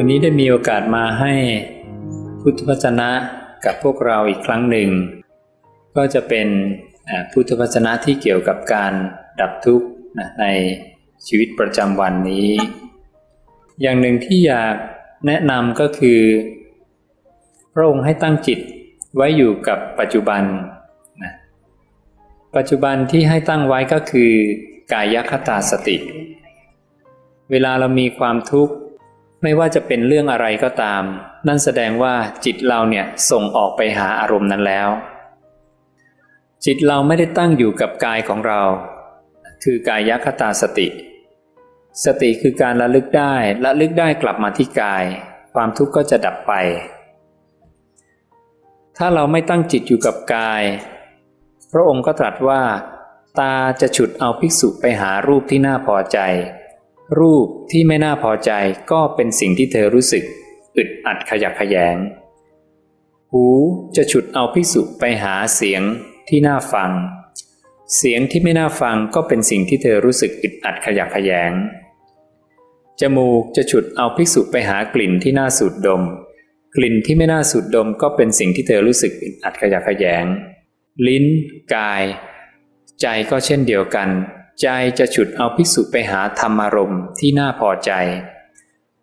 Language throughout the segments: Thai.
วันนี้ได้มีโอกาสมาให้พุทธวจนะกับพวกเราอีกครั้งหนึ่ง ก็จะเป็นพุทธวจนะที่เกี่ยวกับการดับทุกข์นะในชีวิตประจำวันนี้ อย่างหนึ่งที่อยากแนะนำก็คือ พระองค์ให้ตั้งจิตไว้อยู่กับปัจจุบันนะปัจจุบันที่ให้ตั้งไว้ก็คือกายคตาสติ เวลาเรามีความทุกข์ ไม่ว่าจะเป็นเรื่องอะไรก็ตาม นั่นแสดงว่าจิตเราเนี่ยส่งออกไปหาอารมณ์นั้นแล้ว จิตเราไม่ได้ตั้งอยู่กับกายของเรา คือกายคตาสติ สติคือการระลึกได้ระลึกได้กลับมาที่กาย ความทุกข์ก็จะดับไป ถ้าเราไม่ตั้งจิตอยู่กับกาย พระองค์ก็ตรัสว่า ตาจะฉุดเอาภิกษุไปหารูปที่น่าพอใจ รูปที่ไม่น่าพอใจก็เป็นสิ่งที่เธอรู้สึก อึดอัดขยักขยง หูจะฉุดเอาภิกษุไปหาเสียงที่น่าฟัง เสียงที่ไม่น่าฟังก็เป็นสิ่งที่เธอรู้สึกอึดอัดขยักขยง จมูกจะฉุดเอาภิกษุไปหากลิ่นที่น่าสูดดม กลิ่นที่ไม่น่าสูดดมก็เป็นสิ่งที่เธอรู้สึกอึดอัดขยักขยง ลิ้น กาย ใจก็เช่นเดียวกัน ใจจะฉุดเอาภิกษุไปหาธรรมารมณ์ที่น่าพอใจ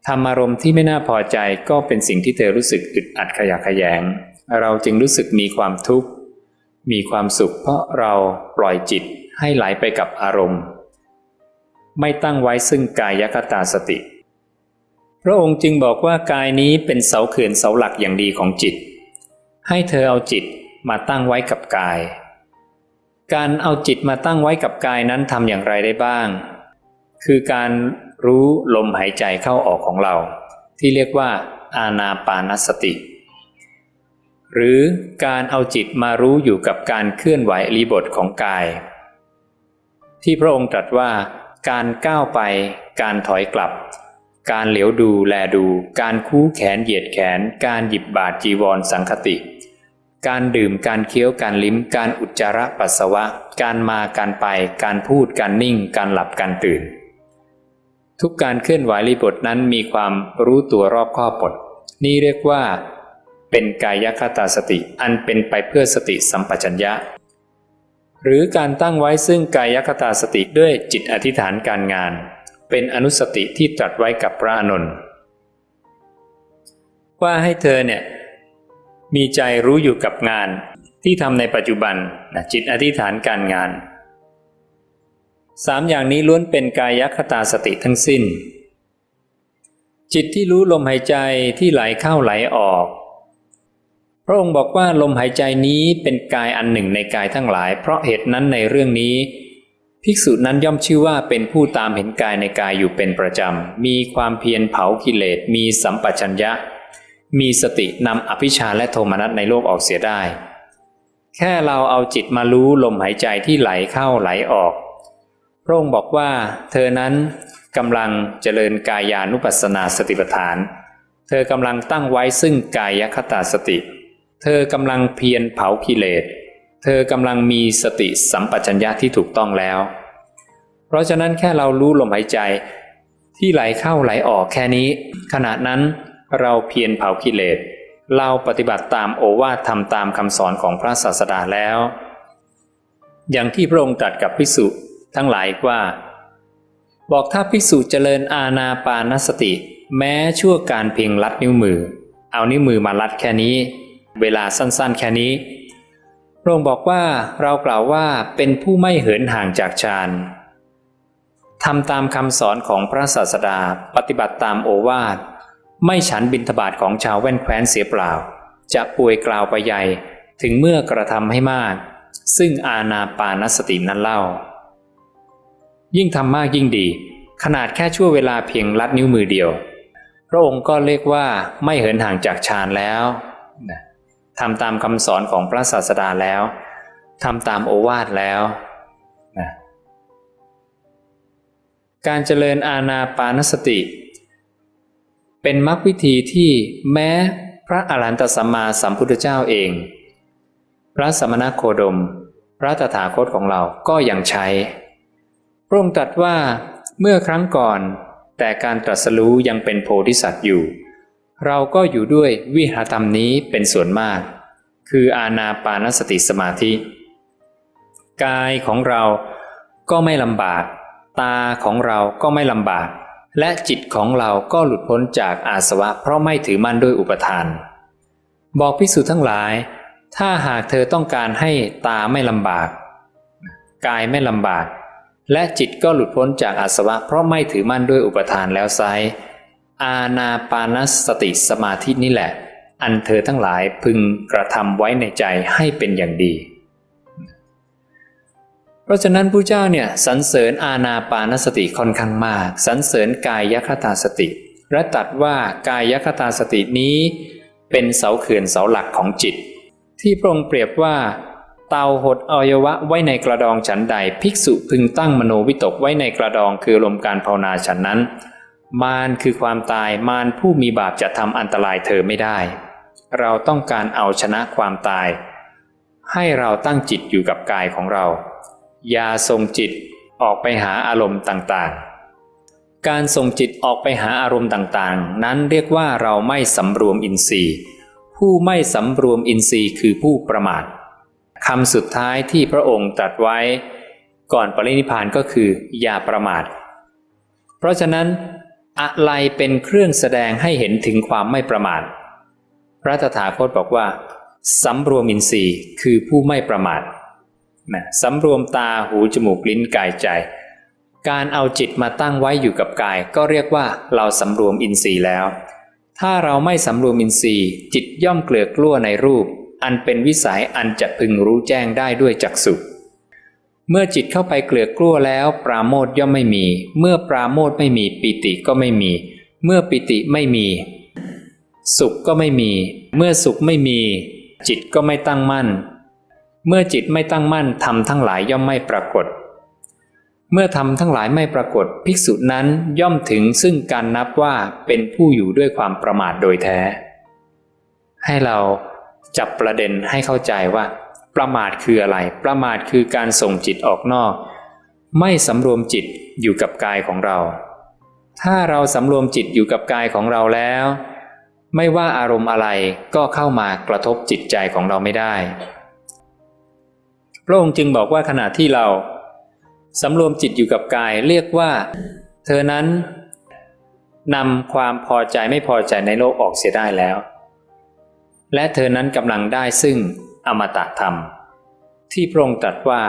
ธรรมารมณ์ที่ไม่น่าพอใจก็เป็นสิ่งที่เธอรู้สึกอึดอัดขยักขยง เราจึงรู้สึกมีความทุกข์ มีความสุขเพราะเราปล่อยจิตให้ไหลไปกับอารมณ์ ไม่ตั้งไว้ซึ่งกายคตาสติ พระองค์จึงบอกว่ากายนี้เป็นเสาเขื่อนเสาหลักอย่างดีของจิต ให้เธอเอาจิตมาตั้งไว้กับกาย การเอาจิตมาตั้งไว้กับกายนั้นทำอย่างไรได้บ้าง คือการรู้ลมหายใจเข้าออกของเรา ที่เรียกว่า อานาปานสติ หรือการเอาจิตมารู้อยู่กับการเคลื่อนไหวริบทของกาย ที่พระองค์ตรัสว่า การก้าวไป การถอยกลับ การเหลียวดูแลดู การคู่แขนเหยียดแขน การหยิบบาทจีวรสังคติ การดื่มการเคี้ยวการลิ้ม การอุจจาระปัสสาวะ การมาการไป การพูดการนิ่ง การหลับการตื่น ทุกการเคลื่อนไหวรีบทนั้นมีความรู้ตัวรอบคอบหมดนี่เรียกว่า เป็นกายคตาสติ อันเป็นไปเพื่อสติสัมปชัญญะ หรือการตั้งไว้ซึ่งกายคตาสติด้วยจิตอธิษฐานการงาน เป็นอนุสติที่ตรัสไว้กับพระอานนว่าให้เธอเนี่ย มีใจรู้อยู่กับงานที่ทำในปัจจุบันนะจิตอธิษฐานการงานสามอย่างนี้ล้วนเป็นกายคตาสติทั้งสิ้น จิตที่รู้ลมหายใจที่ไหลเข้าไหลออก พระองค์บอกว่าลมหายใจนี้เป็นกายอันหนึ่งในกายทั้งหลาย เพราะเหตุนั้นในเรื่องนี้ ภิกษุนั้นย่อมชื่อว่าเป็นผู้ตามเห็นกายในกายอยู่เป็นประจำ มีความเพียรเผากิเลสมีสัมปชัญญะ มีสตินำอภิชาและโทมนัสในโลกออกเสียได้ แค่เราเอาจิตมารู้ลมหายใจที่ไหลเข้าไหลออก พระองค์บอกว่า เธอนั้นกำลังเจริญกายานุปัสสนาสติปัฏฐาน เธอกำลังตั้งไว้ซึ่งกายคตาสติ เธอกำลังเพียรเผากิเลส เธอกำลังมีสติสัมปชัญญะที่ถูกต้องแล้ว เพราะฉะนั้นแค่เรารู้ลมหายใจที่ไหลเข้าไหลออกแค่นี้ ขณะนั้น เราเพียรเผากิเลส เราปฏิบัติตามโอวาททำตามคำสอนของพระศาสดาแล้ว อย่างที่พระองค์ตรัสกับภิกษุทั้งหลายว่า บอกถ้าภิกษุเจริญอาณาปานสติ แม้ชั่วการเพียงลัดนิ้วมือ เอานิ้วมือมาลัดแค่นี้ เวลาสั้นๆ แค่นี้พระองค์บอกว่าเรากล่าวว่าเป็นผู้ไม่เหินห่างจากฌานทำตามคำสอนของพระศาสดาปฏิบัติตามโอวาท ไม่ฉันบินทบาทของชาวแว่นแคว้นเสียเปล่า จะป่วยกล่าวไปใหญ่ถึงเมื่อกระทำให้มาก ซึ่งอาณาปานสตินั้นเล่า ยิ่งทำมากยิ่งดี ขนาดแค่ชั่วเวลาเพียงลัดนิ้วมือเดียว พระองค์ก็เรียกว่าไม่เหินห่างจากฌานแล้วทำตามคำสอนของพระศาสดาแล้วทำตามโอวาทแล้วนะการเจริญอาณาปานสติ เป็นมรรควิธีที่แม้พระอรหันตสัมมาสัมพุทธเจ้าเอง พระสมณโคดม พระตถาคตของเราก็ยังใช้ พระองค์ตรัสว่าเมื่อครั้งก่อน แต่การตรัสรู้ยังเป็นโพธิสัตว์อยู่ เราก็อยู่ด้วยวิหารธรรมนี้เป็นส่วนมาก คืออาณาปานสติสมาธิ กายของเราก็ไม่ลำบาก ตาของเราก็ไม่ลำบาก และจิตของเราก็หลุดพ้นจากอาสวะ เพราะไม่ถือมั่นด้วยอุปทาน บอกพิสูจน์ทั้งหลาย ถ้าหากเธอต้องการให้ตาไม่ลำบาก กายไม่ลำบาก และจิตก็หลุดพ้นจากอาสวะ เพราะไม่ถือมั่นด้วยอุปทานแล้วไซอาณาปานสติสมาธินี่แหละ อันเธอทั้งหลายพึงกระทำไว้ในใจให้เป็นอย่างดี เพราะฉะนั้นผู้เจ้าเนี่ยสรรเสริญอาณาปานสติค่อนข้างมากสรรเสริญกายยคตาสติ และตัดว่ากายยคตาสตินี้เป็นเสาเขื่อนเสาหลักของจิต ที่พระองค์เปรียบว่าเตาหดอวัยวะไว้ในกระดองฉันใด ภิกษุพึงตั้งมโนวิตกไว้ในกระดองคือลมการภาวนาฉันนั้น มารคือความตายมารผู้มีบาปจะทำอันตรายเธอไม่ได้ เราต้องการเอาชนะความตาย ให้เราตั้งจิตอยู่กับกายของเรา ย่าส่งจิตออกไปหาอารมณ์ต่างๆ การส่งจิตออกไปหาอารมณ์ต่างๆ นั้นเรียกว่าเราไม่สำรวมอินทรีย์ ผู้ไม่สำรวมอินทรีย์คือผู้ประมาทคำสุดท้ายที่พระองค์ตรัสไว้ ก่อนปรินิพพานก็คืออย่าประมาท เพราะฉะนั้น อะไรเป็นเครื่องแสดงให้เห็นถึงความไม่ประมาทพระตถาคตบอกว่าสำรวมอินทรีย์คือผู้ไม่ประมาท นะสำรวมตาหูจมูกลิ้นกายใจ การเอาจิตมาตั้งไว้อยู่กับกาย ก็เรียกว่าเราสำรวมอินทรีย์แล้ว ถ้าเราไม่สำรวมอินทรีย์ จิตย่อมเกลือกลั้วในรูป อันเป็นวิสัยอันจะพึงรู้แจ้งได้ด้วยจักษุเมื่อจิตเข้าไปเกลือกลั้วแล้ว ปราโมทย่อมไม่มี เมื่อปราโมทไม่มีปิติก็ไม่มี เมื่อปิติไม่มี สุขก็ไม่มี เมื่อสุขไม่มี จิตก็ไม่ตั้งมั่น เมื่อจิตไม่ตั้งมั่นธรรมทั้งหลายย่อมไม่ปรากฏ เมื่อธรรมทั้งหลายไม่ปรากฏ ภิกษุนั้นย่อมถึงซึ่งการนับว่าเป็นผู้อยู่ด้วยความประมาทโดยแท้ ให้เราจับประเด็นให้เข้าใจว่า ประมาทคืออะไร ประมาทคือการส่งจิตออกนอก ไม่สำรวมจิตอยู่กับกายของเรา ถ้าเราสำรวมจิตอยู่กับกายของเราแล้ว ไม่ว่าอารมณ์อะไรก็เข้ามากระทบจิตใจของเราไม่ได้ พระองค์จึงบอกว่าขณะที่เราสำรวมจิตอยู่กับกาย เรียกว่า เธอนั้นนำความพอใจไม่พอใจในโลกออกเสียได้แล้ว และเธอนั้นกำลังได้ซึ่งอมตะธรรม ที่พระองค์ตรัสว่า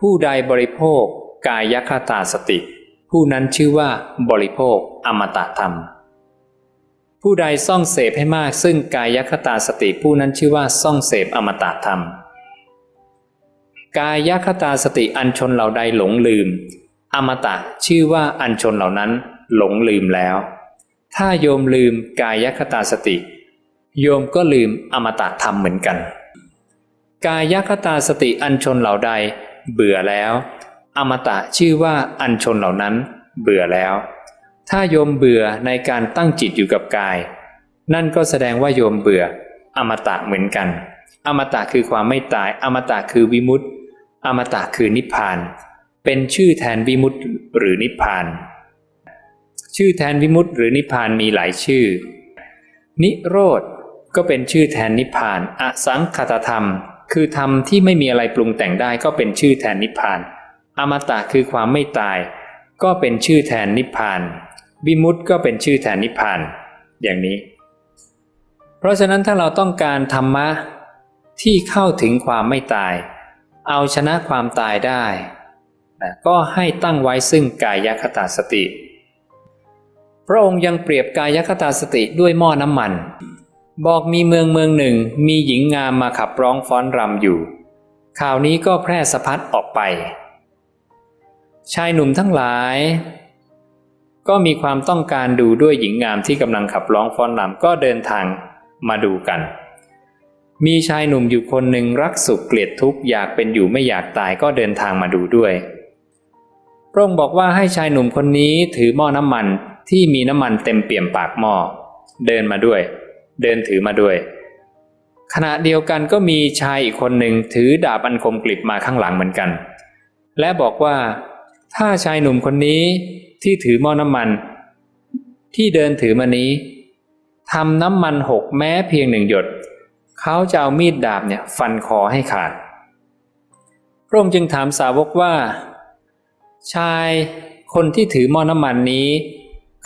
ผู้ใดบริโภคกายคตาสติ ผู้นั้นชื่อว่าบริโภคอมตะธรรม ผู้ใดซ่องเสพให้มากซึ่งกายคตาสติ ผู้นั้นชื่อว่าซ่องเสพอมตะธรรม กายคตาสติอันชนเหล่าใดหลงลืม อมตะชื่อว่าอันชนเหล่านั้นหลงลืมแล้ว ถ้าโยมลืมกายคตาสติ โยมก็ลืมอมตะธรรมเหมือนกัน กายคตาสติอันชนเหล่าใด เบื่อแล้ว อมตะชื่อว่าอันชนเหล่านั้น เบื่อแล้ว ถ้าโยมเบื่อในการตั้งจิตอยู่กับกาย นั่นก็แสดงว่าโยมเบื่อ อมตะเหมือนกัน อมตะคือความไม่ตาย อมตะคือวิมุตติ อมตะคือนิพพาน เป็นชื่อแทนวิมุตติหรือนิพพาน ชื่อแทนวิมุตติหรือนิพพานมีหลายชื่อ นิโรธก็เป็นชื่อแทนนิพพาน อสังคตธรรม คือธรรมที่ไม่มีอะไรปรุงแต่งได้ก็เป็นชื่อแทนนิพพาน อมตะคือความไม่ตาย ก็เป็นชื่อแทนนิพพาน วิมุตติก็เป็นชื่อแทนนิพพาน อย่างนี้ เพราะฉะนั้นถ้าเราต้องการธรรมะที่เข้าถึงความไม่ตาย เอาชนะความตายได้ ก็ให้ตั้งไว้ซึ่งกายคตาสติ พระองค์ยังเปรียบกายคตาสติด้วยหม้อน้ำมัน บอกมีเมืองเมืองหนึ่งมีหญิงงามมาขับร้องฟ้อนรำอยู่ ข่าวนี้ก็แพร่สะพัดออกไป ชายหนุ่มทั้งหลาย ก็มีความต้องการดูด้วยหญิงงามที่กำลังขับร้องฟ้อนรำก็เดินทางมาดูกัน มีชายหนุ่มอยู่คนหนึ่งรักสุขเกลียดทุกข์อยากเป็นอยู่ไม่อยากตายก็เดินทางมาดูด้วยพระองค์บอกว่าให้ชายหนุ่มคนนี้ถือหม้อน้ำมันที่มีน้ำมันเต็มเปี่ยมปากหม้อเดินมาด้วย เดินถือมาด้วย ขณะเดียวกันก็มีชายอีกคนหนึ่งถือดาบอันคมกลิบมาข้างหลังเหมือนกัน และบอกว่า ถ้าชายหนุ่มคนนี้ที่ถือหม้อน้ำมัน ที่เดินถือมานี้ทำน้ำมันหกแม้เพียงหนึ่งหยด เขาจะเอามีดดาบเนี่ยฟันคอให้ขาด พระองค์จึงถามสาวกว่า ชายคนที่ถือหม้อน้ำมันนี้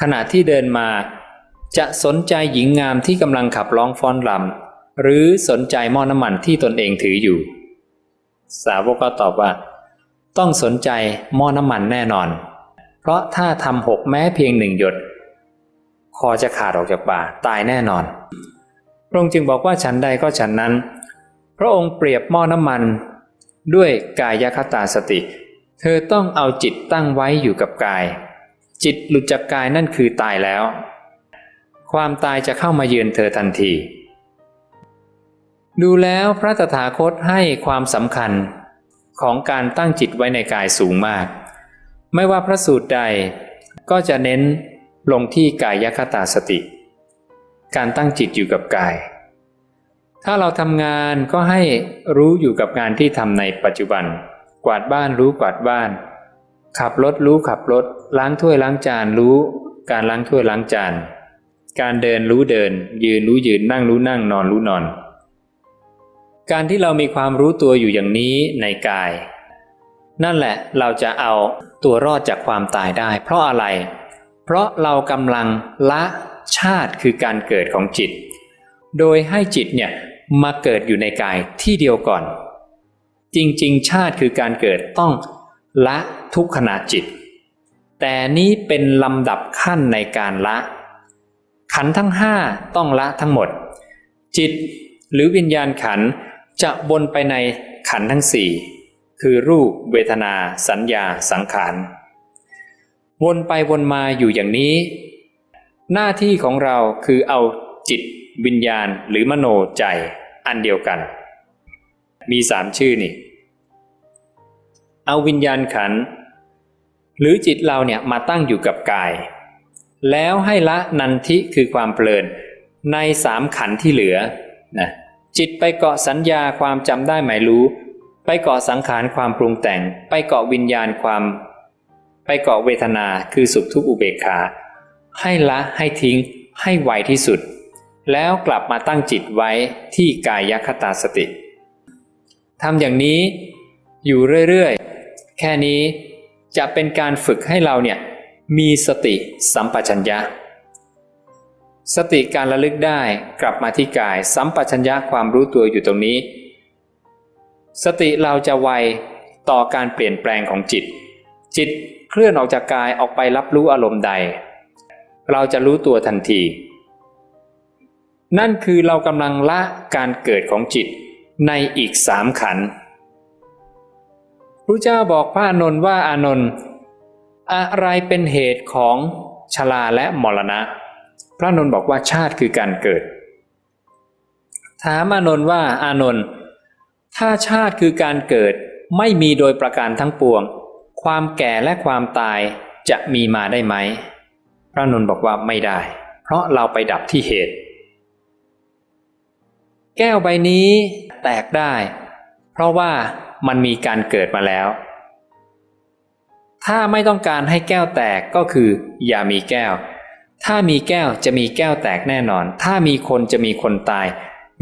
ขณะที่เดินมาจะสนใจหญิงงามที่กำลังขับร้องฟ้อนรำหรือสนใจหม้อน้ำมันที่ตนเองถืออยู่ สาวกก็ตอบว่า ต้องสนใจหม้อน้ำมันแน่นอน เพราะถ้าทำหกแม้เพียงหนึ่งหยด คอจะขาดออกจากบ่าตายแน่นอน พระองค์จึงบอกว่าฉันใดก็ฉันนั้น พระองค์เปรียบหม้อน้ำมัน ด้วยกายคตาสติ เธอต้องเอาจิตตั้งไว้อยู่กับกาย จิตหลุดจากกายนั่นคือตายแล้ว ความตายจะเข้ามาเยือนเธอทันที ดูแล้วพระตถาคตให้ความสำคัญของการตั้งจิตไว้ในกายสูงมาก ไม่ว่าพระสูตรใดก็จะเน้นลงที่กายคตาสติ การตั้งจิตอยู่กับกาย ถ้าเราทำงานก็ให้รู้อยู่กับงานที่ทำในปัจจุบัน กวาดบ้านรู้กวาดบ้าน ขับรถรู้ขับรถ ล้างถ้วยล้างจานรู้ การล้างถ้วยล้างจาน การเดินรู้เดิน ยืนรู้ยืนนั่งรู้นั่งนอนรู้นอน การที่เรามีความรู้ตัวอยู่อย่างนี้ในกาย นั่นแหละเราจะเอาตัวรอดจากความตายได้ เพราะอะไร เพราะเรากำลังละ ชาติคือการเกิดของจิต โดยให้จิตเนี่ยมาเกิดอยู่ในกายที่เดียวก่อน จริงๆ ชาติคือการเกิดต้องละทุกขณะจิต แต่นี้เป็นลำดับขั้นในการละ ขันทั้งห้าต้องละทั้งหมด จิตหรือวิญญาณขันจะบนไปในขันทั้งสี่คือรูปเวทนา สัญญาสังขาร วนไปวนมาอยู่อย่างนี้ หน้าที่ของเราคือเอาจิต วิญญาณหรือมโนใจอันเดียวกัน มีสามชื่อนี่ เอาวิญญาณขัน หรือจิตเราเนี่ยมาตั้งอยู่กับกาย แล้วให้ละนันทิคือความเพลิน ในสามขันที่เหลือนะจิตไปเกาะสัญญาความจำได้หมายรู้ ไปเกาะสังขารความปรุงแต่ง ไปเกาะวิญญาณความ ไปเกาะเวทนาคือสุขทุกข์อุเบกขา ให้ละให้ทิ้งให้ไวที่สุด แล้วกลับมาตั้งจิตไว้ที่กายคตาสติทำอย่างนี้อยู่เรื่อยๆ แค่นี้จะเป็นการฝึกให้เราเนี่ยมีสติสัมปชัญญะ สติการระลึกได้กลับมาที่กายสัมปชัญญะความรู้ตัวอยู่ตรงนี้ สติเราจะไวต่อการเปลี่ยนแปลงของจิต จิตเคลื่อนออกจากกายออกไปรับรู้อารมณ์ใด เราจะรู้ตัวทันที นั่นคือเรากำลังละการเกิดของจิตในอีกสามขันพระเจ้าบอกพระอานนท์ว่าอานนท์อะไรเป็นเหตุของชราและมรณะ พระอานนท์บอกว่าชาติคือการเกิด ถามอานนท์ว่าอานนท์ถ้าชาติคือการเกิดไม่มีโดยประการทั้งปวง ความแก่และความตายจะมีมาได้ไหม ระนนท์บอกว่าไม่ได้ เพราะเราไปดับที่เหตุ แก้วใบนี้แตกได้ เพราะว่ามันมีการเกิดมาแล้ว ถ้าไม่ต้องการให้แก้วแตกก็คือ อย่ามีแก้ว ถ้ามีแก้วจะมีแก้วแตกแน่นอน ถ้ามีคนจะมีคนตาย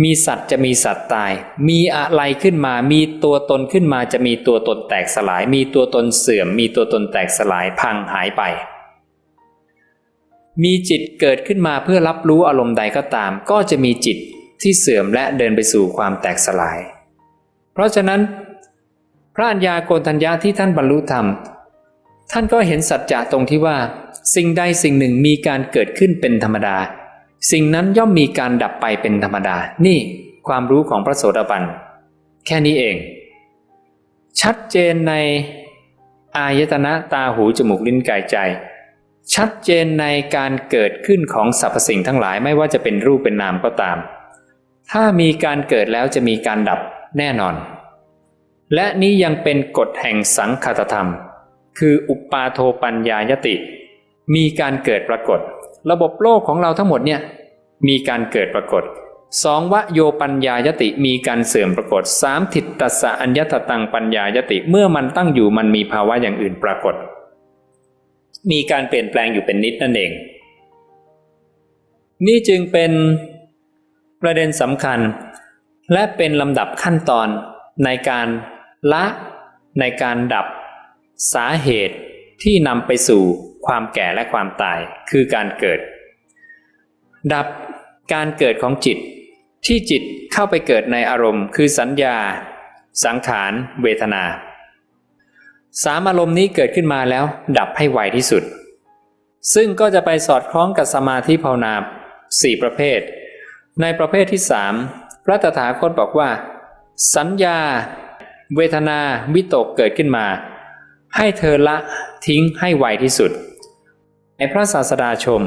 มีสัตว์จะมีสัตว์ตาย มีอะไรขึ้นมา มีตัวตนขึ้นมาจะมีตัวตนแตกสลาย มีตัวตนเสื่อม มีตัวตนแตกสลายพังหายไป มีจิตเกิดขึ้นมาเพื่อรับรู้อารมณ์ใดก็ตาม ก็จะมีจิตที่เสื่อมและเดินไปสู่ความแตกสลาย เพราะฉะนั้น พระัญญาโกณทัญญาที่ท่านบรรลุธรรม ท่านก็เห็นสัจจะตรงที่ว่า สิ่งใดสิ่งหนึ่งมีการเกิดขึ้นเป็นธรรมดา สิ่งนั้นย่อมมีการดับไปเป็นธรรมดา นี่ความรู้ของพระโสดาบัน แค่นี้เอง ชัดเจนในอายตนะตาหูจมูกลิ้นกายใจ ชัดเจนในการเกิดขึ้นของสรรพสิ่งทั้งหลายไม่ว่าจะเป็นรูปเป็นนามก็ตาม ถ้ามีการเกิดแล้วจะมีการดับแน่นอน และนี้ยังเป็นกฎแห่งสังคตธรรม คืออุปาโทปัญญายติ มีการเกิดปรากฏ ระบบโลกของเราทั้งหมดเนี่ยมีการเกิดปรากฏสองวโยปัญญายติมีการเสื่อมปรากฏสามทิฏตัสสะอัญญตตังปัญญายติเมื่อมันตั้งอยู่มันมีภาวะอย่างอื่นปรากฏ มีการเปลี่ยนแปลงอยู่เป็นนิดนั่นเอง นี่จึงเป็นประเด็นสำคัญ และเป็นลำดับขั้นตอนในการละในการดับ สาเหตุที่นำไปสู่ความแก่และความตายคือการเกิด ดับการเกิดของจิต ที่จิตเข้าไปเกิดในอารมณ์ คือสัญญา สังขาร เวทนา สามอารมณ์นี้เกิดขึ้นมาแล้ว ดับให้ไวที่สุด ซึ่งก็จะไปสอดคล้องกับสมาธิภาวนาสี่ประเภท ในประเภทที่สามพระตถาคตบอกว่า สัญญา เวทนา วิตกเกิดขึ้นมา ให้เธอละทิ้งให้ไวที่สุด ในพระศาสดาชม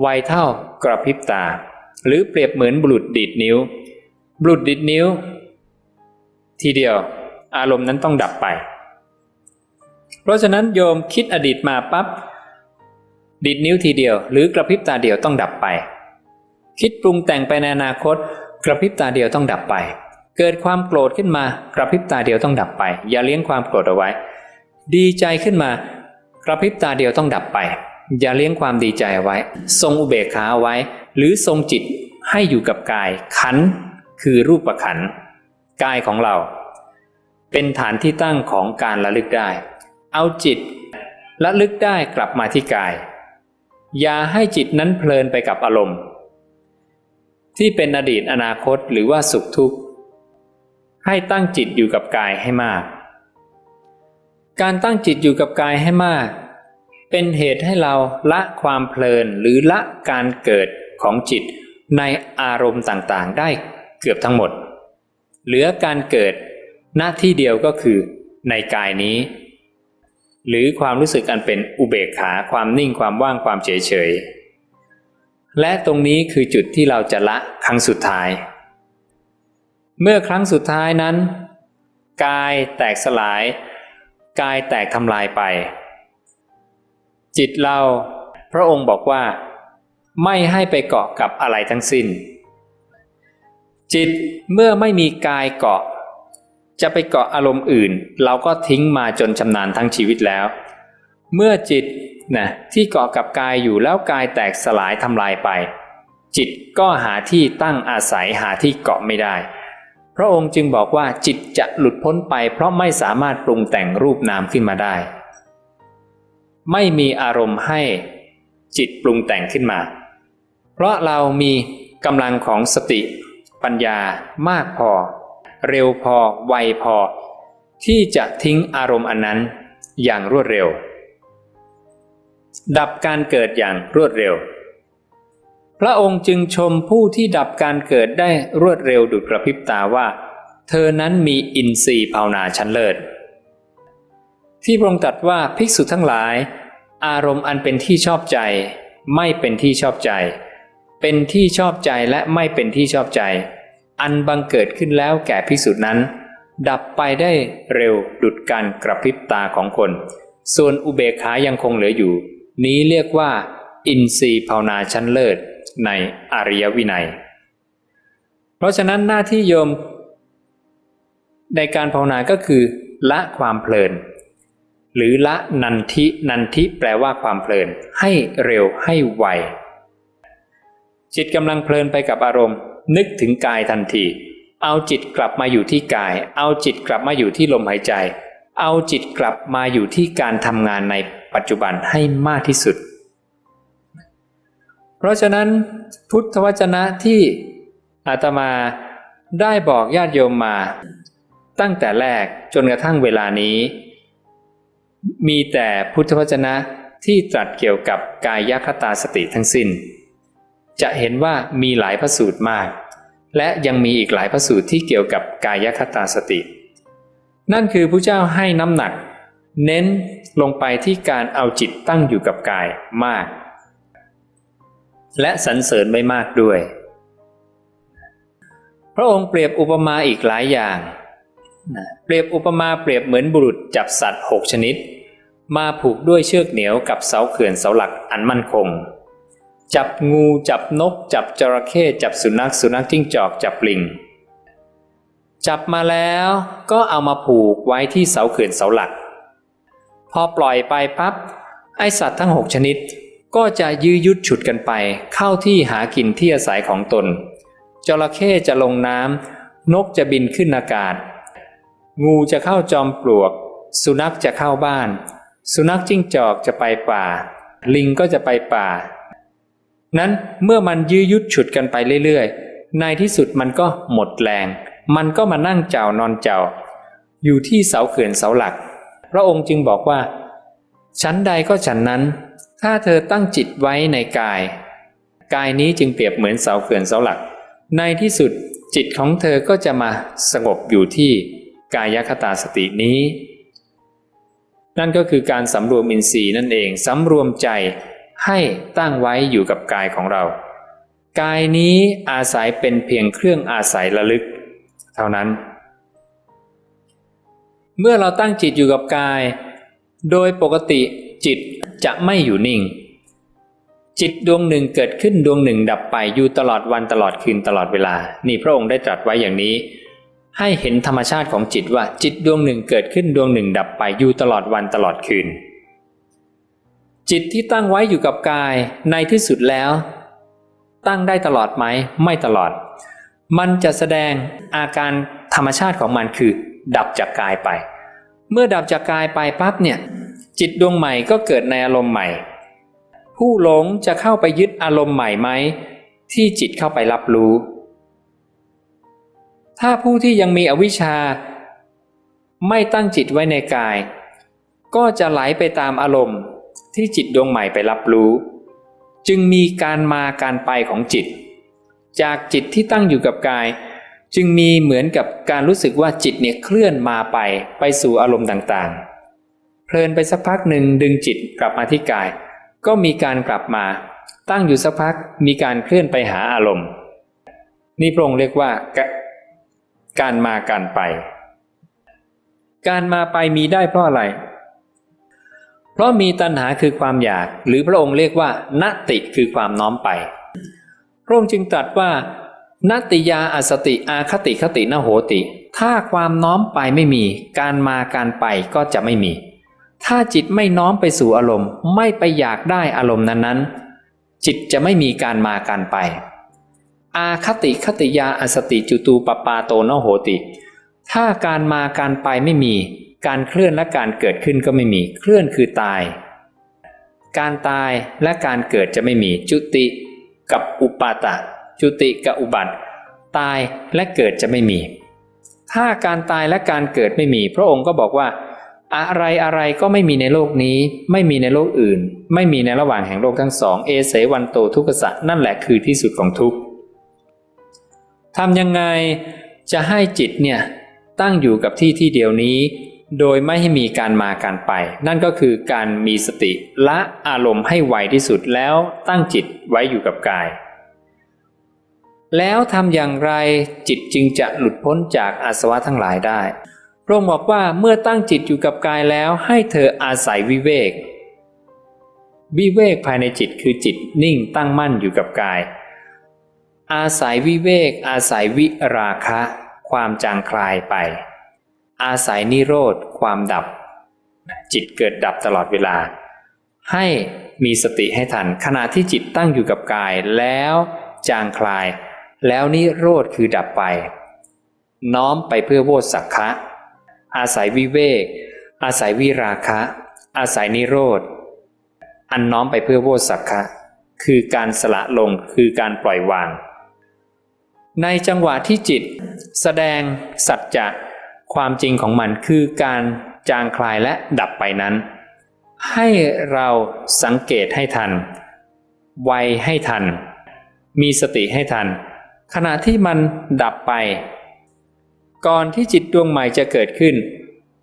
ไวเท่ากระพริบตา หรือเปรียบเหมือนบุรุษดีดนิ้ว บุรุษดีดนิ้ว ทีเดียว อารมณ์นั้นต้องดับไป เพราะฉะนั้นโยมคิดอดีตมาปับ๊บดีดนิ้วทีเดียว หรือกระพริบตาเดียวต้องดับไป คิดปรุงแต่งไปในอนาคต กระพริบตาเดียวต้องดับไป เกิดความโกรธขึ้นมากระพริบตาเดียวต้องดับไป อย่าเลี้ยงความโกรธเอาไว้ ดีใจขึ้นมากระพริบตาเดียวต้องดับไป อย่าเลี้ยงความดีใจไว้ ทรงอุเบกขาไว้ หรือทรงจิตให้อยู่กับกาย ขันคือรูปขันกายของเรา เป็นฐานที่ตั้งของการระลึกได้ เอาจิตระลึกได้กลับมาที่กาย อย่าให้จิตนั้นเพลินไปกับอารมณ์ ที่เป็นอดีตอนาคตหรือว่าสุขทุกข์ ให้ตั้งจิตอยู่กับกายให้มาก การตั้งจิตอยู่กับกายให้มาก เป็นเหตุให้เราละความเพลินหรือละการเกิดของจิตในอารมณ์ต่างๆ ได้เกือบทั้งหมด เหลือการเกิดหน้าที่เดียวก็คือในกายนี้ หรือความรู้สึกอันเป็นอุเบกขาความนิ่งความว่างความเฉยเฉยและตรงนี้คือจุดที่เราจะละครั้งสุดท้าย เมื่อครั้งสุดท้ายนั้น กายแตกสลาย กายแตกทำลายไป จิตเราพระองค์บอกว่า ไม่ให้ไปเกาะกับอะไรทั้งสิ้น จิตเมื่อไม่มีกายเกาะ จะไปเกาะอารมณ์อื่น เราก็ทิ้งมาจนชำนาญทั้งชีวิตแล้ว เมื่อจิตนะที่เกาะกับกายอยู่แล้วกายแตกสลายทำลายไป จิตก็หาที่ตั้งอาศัยหาที่เกาะไม่ได้ พระองค์จึงบอกว่าจิตจะหลุดพ้นไป เพราะไม่สามารถปรุงแต่งรูปนามขึ้นมาได้ ไม่มีอารมณ์ให้จิตปรุงแต่งขึ้นมา เพราะเรามีกำลังของสติปัญญามากพอ เร็วพอไวพอ ที่จะทิ้งอารมณ์อันนั้นอย่างรวดเร็ว ดับการเกิดอย่างรวดเร็ว พระองค์จึงชมผู้ที่ดับการเกิดได้รวดเร็วดุจกระพริบตาว่า เธอนั้นมีอินทรีย์ภาวนาชั้นเลิศ ที่พระองค์ตรัสว่าภิกษุทั้งหลาย อารมณ์อันเป็นที่ชอบใจ ไม่เป็นที่ชอบใจ เป็นที่ชอบใจและไม่เป็นที่ชอบใจ อันบังเกิดขึ้นแล้วแก่ภิกษุนั้น ดับไปได้เร็วดุดการกระพริบตาของคน ส่วนอุเบกขายังคงเหลืออยู่ นี้เรียกว่า อินทรีย์ภาวนาชั้นเลิศ ในอริยวินัย เพราะฉะนั้นหน้าที่โยม ในการภาวนาก็คือ ละความเพลิน หรือละนันทินันทิแปลว่าความเพลิน ให้เร็วให้ไวจิตกำลังเพลินไปกับอารมณ์ นึกถึงกายทันที เอาจิตกลับมาอยู่ที่กาย เอาจิตกลับมาอยู่ที่ลมหายใจ เอาจิตกลับมาอยู่ที่การทำงานในปัจจุบันให้มากที่สุด เพราะฉะนั้นพุทธวจนะที่อาตมาได้บอกญาติโยมมา ตั้งแต่แรกจนกระทั่งเวลานี้ มีแต่พุทธวจนะที่ตรัสเกี่ยวกับกายคตาสติทั้งสิ้น จะเห็นว่ามีหลายพระสูตรมาก และยังมีอีกหลายพระสูตรที่เกี่ยวกับกายคตาสติ นั่นคือพระเจ้าให้น้ำหนัก เน้นลงไปที่การเอาจิตตั้งอยู่กับกายมาก และสรรเสริญไม่มากด้วย พระองค์เปรียบอุปมาอีกหลายอย่าง เปรียบอุปมาเปรียบเหมือนบุรุษจับสัตว์หกชนิด มาผูกด้วยเชือกเหนียวกับเสาเขื่อนเสาหลักอันมั่นคง จับงูจับนก จับจระเข้จับสุนัขสุนัขจิ้งจอกจับลิง จับมาแล้วก็เอามาผูกไว้ที่เสาเขื่อนเสาหลัก พอปล่อยไปปั๊บไอสัตว์ทั้งหกชนิด ก็จะยื้อยุดฉุดกันไป เข้าที่หากินที่อาศัยของตน จระเข้จะลงน้ำนกจะบินขึ้นอากาศ งูจะเข้าจอมปลวก สุนัขจะเข้าบ้าน สุนัขจิ้งจอกจะไปป่า ลิงก็จะไปป่า นั้นเมื่อมันยื้อยุดฉุดกันไปเรื่อยๆ ในที่สุดมันก็หมดแรง มันก็มานั่งเจ้านอนเจ้า อยู่ที่เสาเขื่อนเสาหลัก พระองค์จึงบอกว่าชั้นใดก็ฉันนั้น ถ้าเธอตั้งจิตไว้ในกาย กายนี้จึงเปรียบเหมือนเสาเขื่อนเสาหลัก ในที่สุดจิตของเธอก็จะมาสงบอยู่ที่กายคตาสตินี้ นั่นก็คือการสำรวมอินทรีย์นั่นเองสำรวมใจ ให้ตั้งไว้อยู่กับกายของเรา กายนี้อาศัยเป็นเพียงเครื่องอาศัยระลึก เท่านั้น เมื่อเราตั้งจิตอยู่กับกาย โดยปกติจิตจะไม่อยู่นิ่ง จิตดวงหนึ่งเกิดขึ้นดวงหนึ่งดับไปอยู่ตลอดวันตลอดคืนตลอดเวลา นี่พระองค์ได้ตรัสไว้อย่างนี้ ให้เห็นธรรมชาติของจิตว่าจิตดวงหนึ่งเกิดขึ้นดวงหนึ่งดับไปอยู่ตลอดวันตลอดคืน จิตที่ตั้งไว้อยู่กับกายในที่สุดแล้ว ตั้งได้ตลอดไหม ไม่ตลอด มันจะแสดงอาการธรรมชาติของมันคือ ดับจากกายไป เมื่อดับจากกายไปปั๊บเนี่ย จิตดวงใหม่ก็เกิดในอารมณ์ใหม่ ผู้หลงจะเข้าไปยึดอารมณ์ใหม่ไหมที่จิตเข้าไปรับรู้ ถ้าผู้ที่ยังมีอวิชชา ไม่ตั้งจิตไว้ในกาย ก็จะไหลไปตามอารมณ์ ที่จิตดวงใหม่ไปรับรู้ จึงมีการมาการไปของจิต จากจิตที่ตั้งอยู่กับกาย จึงมีเหมือนกับการรู้สึกว่าจิตเนี่ยเคลื่อนมาไปไปสู่อารมณ์ต่างๆ เพลินไปสักพักหนึ่งดึงจิตกลับมาที่กาย ก็มีการกลับมา ตั้งอยู่สักพักมีการเคลื่อนไปหาอารมณ์ นี่พระองค์เรียกว่ากการมาการไป การมาไปมีได้เพราะอะไร เพราะมีตัณหาคือความอยาก หรือพระองค์เรียกว่านติคือความน้อมไป พระองค์จึงตรัสว่านติยาอสติอาคติคตินโหติ ถ้าความน้อมไปไม่มี การมาการไปก็จะไม่มี ถ้าจิตไม่น้อมไปสู่อารมณ์ ไม่ไปอยากได้อารมณ์นั้นๆ จิตจะไม่มีการมาการไป อาคติคติยาอสติจุตูปปาโตนโหติ ถ้าการมาการไปไม่มี การเคลื่อนและการเกิดขึ้นก็ไม่มี เคลื่อนคือตาย การตายและการเกิดจะไม่มีจุติกับอุปาตะจุติกับอุบัติ ตายและเกิดจะไม่มี ถ้าการตายและการเกิดไม่มี พระองค์ก็บอกว่า อะไรอะไรก็ไม่มีในโลกนี้ ไม่มีในโลกอื่น ไม่มีในระหว่างแห่งโลกทั้งสอง เอเสวันโตทุกขสะนั่นแหละคือที่สุดของทุกข์ทำยังไงจะให้จิตเนี่ยตั้งอยู่กับที่ที่เดียวนี้ โดยไม่ให้มีการมาการไป นั่นก็คือการมีสติละอารมณ์ให้ไวที่สุดแล้วตั้งจิตไว้อยู่กับกาย แล้วทำอย่างไรจิตจึงจะหลุดพ้นจากอาสวะทั้งหลายได้ พระองค์บอกว่าเมื่อตั้งจิตอยู่กับกายแล้วให้เธออาศัยวิเวก วิเวกภายในจิตคือจิตนิ่งตั้งมั่นอยู่กับกาย อาศัยวิเวก อาศัยวิราคะ ความจางคลายไป อาศัยนิโรธความดับ จิตเกิดดับตลอดเวลา ให้มีสติให้ทัน ขณะที่จิตตั้งอยู่กับกายแล้วจางคลาย แล้วนิโรธคือดับไป น้อมไปเพื่อโวสักคะอาศัยวิเวก อาศัยวิราคะ อาศัยนิโรธ อันน้อมไปเพื่อโวสักคะคือการสละลงคือการปล่อยวาง ในจังหวะที่จิต แสดงสัจจะ ความจริงของมันคือการจางคลายและดับไปนั้น ให้เราสังเกตให้ทัน ไวให้ทัน มีสติให้ทัน ขณะที่มันดับไป ก่อนที่จิตดวงใหม่จะเกิดขึ้น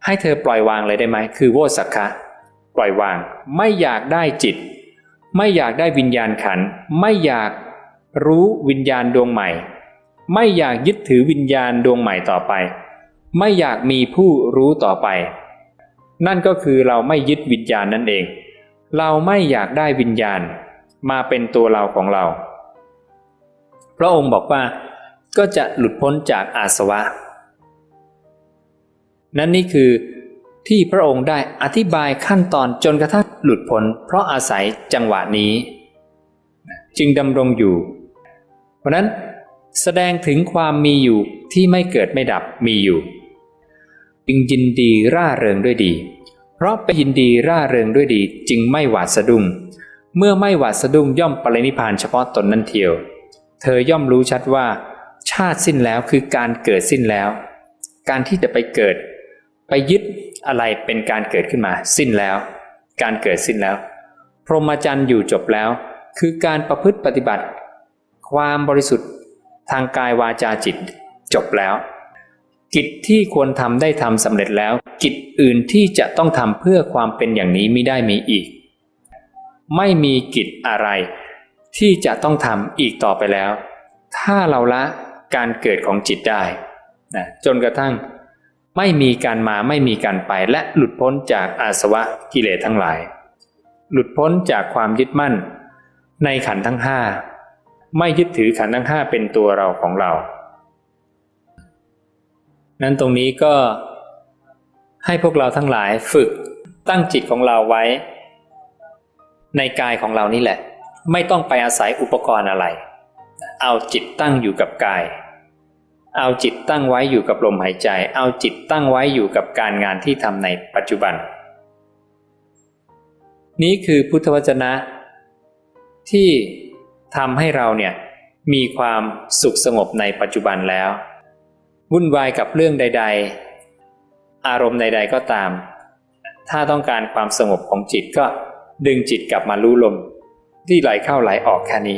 ให้เธอปล่อยวางเลยได้ไหม คือโวสักคะ ปล่อยวาง ไม่อยากได้จิต ไม่อยากได้วิญญาณขัน ไม่อยากรู้วิญญาณดวงใหม่ ไม่อยากยึดถือวิญญาณดวงใหม่ต่อไป ไม่อยากมีผู้รู้ต่อไป นั่นก็คือเราไม่ยึดวิญญาณนั่นเอง เราไม่อยากได้วิญญาณ มาเป็นตัวเราของเรา พระองค์บอกว่าก็จะหลุดพ้นจากอาสวะ นั่นนี่คือที่พระองค์ได้อธิบายขั้นตอนจนกระทั่งหลุดพ้นเพราะอาศัยจังหวะนี้ จึงดำรงอยู่ เพราะนั้นแสดงถึงความมีอยู่ที่ไม่เกิดไม่ดับมีอยู่ จึงยินดีร่าเริงด้วยดี เพราะไปยินดีร่าเริงด้วยดีจึงไม่หวาดสะดุ้ง เมื่อไม่หวาดสะดุ้งย่อมปรินิพพานเฉพาะตนนั่นเทียว เธอย่อมรู้ชัดว่า ชาติสิ้นแล้วคือการเกิดสิ้นแล้ว การที่จะไปเกิด ไปยึดอะไรเป็นการเกิดขึ้นมา สิ้นแล้ว การเกิดสิ้นแล้ว พรหมจรรย์อยู่จบแล้ว คือการประพฤติปฏิบัติ ความบริสุทธิ์ทางกายวาจาจิตจบแล้ว กิจที่ควรทำได้ทำสำเร็จแล้ว กิจอื่นที่จะต้องทำเพื่อความเป็นอย่างนี้ไม่ได้มีอีก ไม่มีกิจอะไร ที่จะต้องทำอีกต่อไปแล้ว ถ้าเราละการเกิดของจิตได้นะจนกระทั่ง ไม่มีการมาไม่มีการไปและหลุดพ้นจากอาสวะกิเลสทั้งหลาย หลุดพ้นจากความยึดมั่น ในขันทั้งห้าไม่ยึดถือขันทั้งห้าเป็นตัวเราของเรา นั้นตรงนี้ก็ให้พวกเราทั้งหลายฝึกตั้งจิตของเราไว้ ในกายของเรานี่แหละ ไม่ต้องไปอาศัยอุปกรณ์อะไร เอาจิตตั้งอยู่กับกาย เอาจิตตั้งไว้อยู่กับลมหายใจ เอาจิตตั้งไว้อยู่กับการงานที่ทำในปัจจุบัน นี้คือพุทธวจนะ ที่ทำให้เราเนี่ยมีความสุขสงบในปัจจุบันแล้ว วุ่นวายกับเรื่องใด ๆ อารมณ์ใด ๆ ก็ตาม ถ้าต้องการความสงบของจิตก็ดึงจิตกลับมารู้ลม ที่ไหลเข้าไหลออกแค่นี้